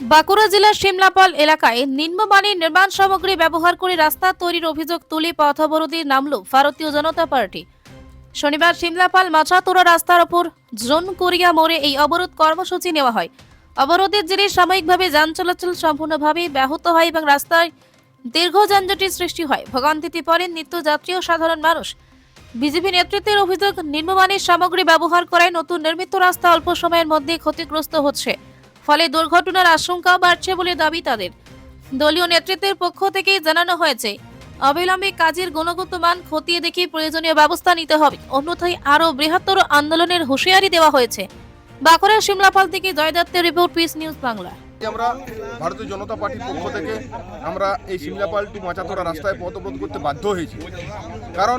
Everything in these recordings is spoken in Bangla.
বাঁকুড়া জেলার শিমলাপাল এলাকায় নিম্নমানের নির্মাণ সামগ্রী ব্যবহার করে রাস্তা তৈরির অভিযোগ তুলে পথ অবরোধে নামল ভারতীয় জনতা পার্টি। শনিবার শিমলাপাল মাছাতোড়া রাস্তার ওপর জোন কোরিয়া মোড়ে এই অবরোধ কর্মসূচি নেওয়া হয়। অবরোধের জেরে সাময়িকভাবে যান চলাচল সম্পূর্ণভাবে ব্যাহত হয় এবং রাস্তায় দীর্ঘ যানজটের সৃষ্টি হয়। ভোগান্তিতে পড়েন নিত্যযাত্রী ও সাধারণ মানুষ। বিজেপি নেতৃত্বের অভিযোগ, নিম্নমানের সামগ্রী ব্যবহার করায় নতুন নির্মিত রাস্তা অল্প সময়ের মধ্যে ক্ষতিগ্রস্ত হচ্ছে। ফলে দুর্ঘটনার আশঙ্কাও বাড়ছে বলে দাবি তাদের। দলীয় নেতৃত্বের পক্ষ থেকে জানানো হয়েছে, অবিলম্বে কাজের গুণগত মান খতিয়ে দেখে প্রয়োজনীয় ব্যবস্থা নিতে হবে। অন্যথায় আরও বৃহত্তর আন্দোলনের হুঁশিয়ারি দেওয়া হয়েছে। বাঁকুড়া শিমলাপাল থেকে জয়দত্তের রিপোর্ট, পিস নিউজ বাংলা। আমরা ভারতীয় জনতা পার্টির পক্ষ থেকে আমরা এই সিমলাপাল টু মাচাতোড়া রাস্তায় পথ করতে বাধ্য হয়েছি। কারণ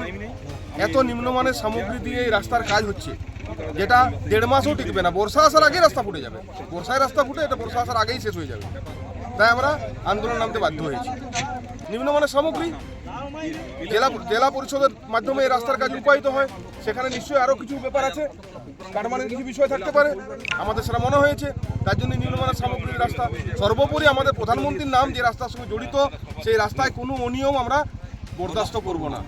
এত নিম্নমানের সামগ্রী দিয়ে এই রাস্তার কাজ হচ্ছে, যেটা দেড় মাসও টিকবে না। বর্ষা আসার আগেই রাস্তা ফুটে যাবে। বর্ষায় রাস্তা ফুটে, এটা বর্ষা আসার আগেই শেষ হয়ে যাবে। তাই আমরা আন্দোলন নামতে বাধ্য হয়েছি। নিম্নমানের সামগ্রী জেলা জেলা পরিষদের মাধ্যমে এই রাস্তার কাজ রূপায়িত হয়। সেখানে নিশ্চয়ই আরও কিছু ব্যাপার আছে। কারমানের কিছু বিষয় থাকতে পারে। আমাদের সেটা মনে হয়েছে। তার জন্য নিম্নমানের সামগ্রীর রাস্তা। সর্বোপরি আমাদের প্রধানমন্ত্রীর নাম যে রাস্তার সঙ্গে জড়িত, সেই রাস্তায় কোনো অনিয়ম আমরা বরদাস্ত করব না।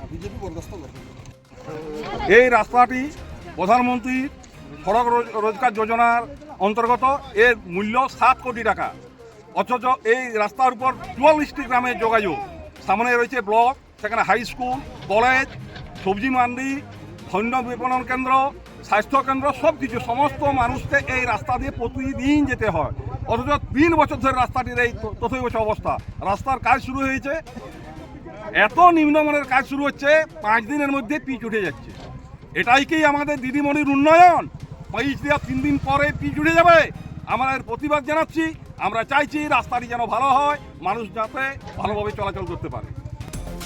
এই রাস্তাটি প্রধানমন্ত্রী সড়ক রোজগার যোজনার অন্তর্গত। এর মূল্য সাত কোটি টাকা। অথচ এই রাস্তার উপর চুয়াল্লিশটি গ্রামের যোগাযোগ। সামনে রয়েছে ব্লক সেখানে হাই স্কুল, কলেজ, সবজি মান্ডি ধন্য বিপণন কেন্দ্র, স্বাস্থ্য কেন্দ্র সব কিছু সমস্ত মানুষকে এই রাস্তা দিয়ে প্রতিদিন যেতে হয়। অথচ তিন বছর ধরে রাস্তাটির এই তথৈবচ অবস্থা। রাস্তার কাজ শুরু হয়েছে। এত নিম্নমানের কাজ শুরু হচ্ছে, পাঁচ দিনের মধ্যে পিচ উঠে যাচ্ছে। এটাই কি আমাদের দিদিমণির উন্নয়ন? পিচ দেওয়া তিন দিন পরে পিচ উঠে যাবে? আমরা এর প্রতিবাদ জানাচ্ছি। আমরা চাইছি রাস্তাটি যেন ভালো হয়, মানুষ যাতে ভালোভাবে চলাচল করতে পারে।